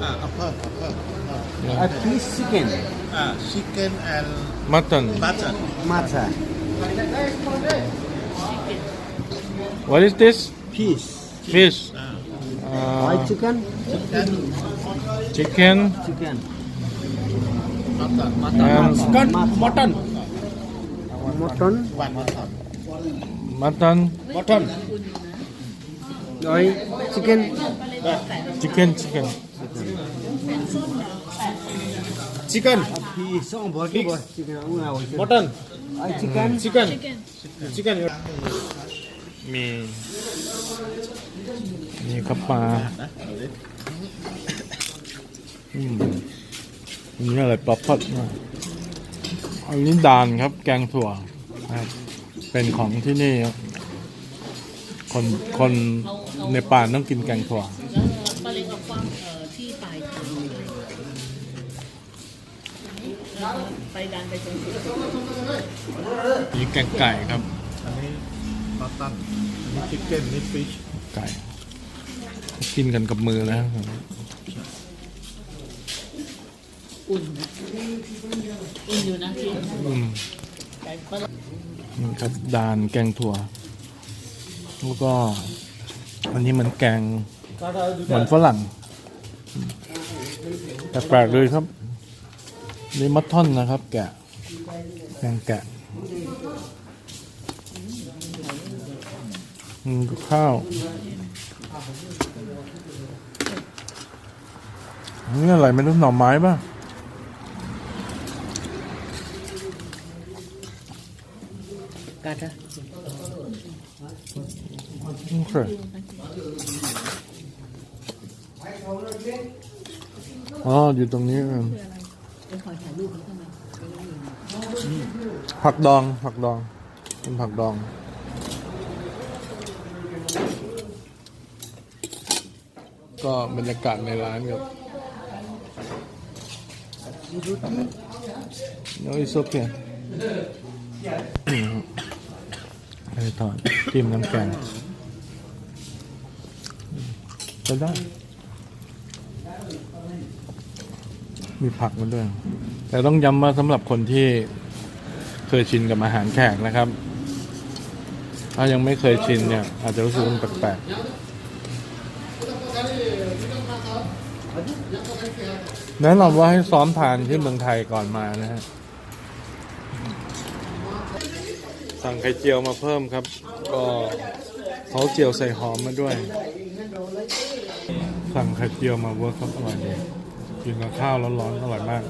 uh, upper, upper. A piece chicken, Uh, chicken and mutton butter. matcha. what is this Piece. fish Uh, White chicken, then chicken chicken. mutton, and mutton. Mutton. Mutton. One mutton. mutton Mutton. Rồi chicken. chicken chicken Chicken. Piece. Oh, boleh tu boleh. Chicken. Aku nak boleh. Mutton. Ay, chicken. Chicken. Chicken. มีมีกระปลาอืมอันนี่อะไรปลาพัดนะอันนี้ดานครับ แกงถั่วนะครับเป็นของที่นี่ครับคนคนในป่าต้องกินแกงถั่ว ไปดันไปจนสุดมีแกงไก่ครับ อันนี้ mutton อันนี้ chicken นี่ fish ไก่กินกันกับมือแล้วอุ่นอุ่นอยู่นะพี่อืมไก่ป้าเล็กนี่ครับดานแกงถั่ว แล้วก็ อันนี้เหมือนแกงเหมือนฝรั่งแปลกๆเลยครับ นี่มัทท่อนนะครับ แกะแกงแกะอืมกับข้าวนี่อะไรไม่รู้หน่อไม้ป่ะกาดโอเคอ๋ออยู่ตรงนี้เอง เป็นขอถ่ายรูปเขาทำไมผักดองผักดองเป็นผักดองก็บรรยากาศในร้านครับน้อยโอเคไอ้ทอดจิ้มน้ำแกงจะได้ มีผักมาด้วย แต่ต้องย้ำว่าสำหรับคนที่เคยชินกับอาหารแขกนะครับ ถ้ายังไม่เคยชินเนี่ย อาจจะรู้สึกมันแปลกๆแนะนำว่าให้ซ้อมทานที่เมืองไทยก่อนมานะฮะสั่งไข่เจียวมาเพิ่มครับ ก็เขาเจียวใส่หอมมาด้วย สั่งไข่เจียวมาเวิร์คครับอร่อยดี กินกับข้าวร้อนๆอร่อยมาก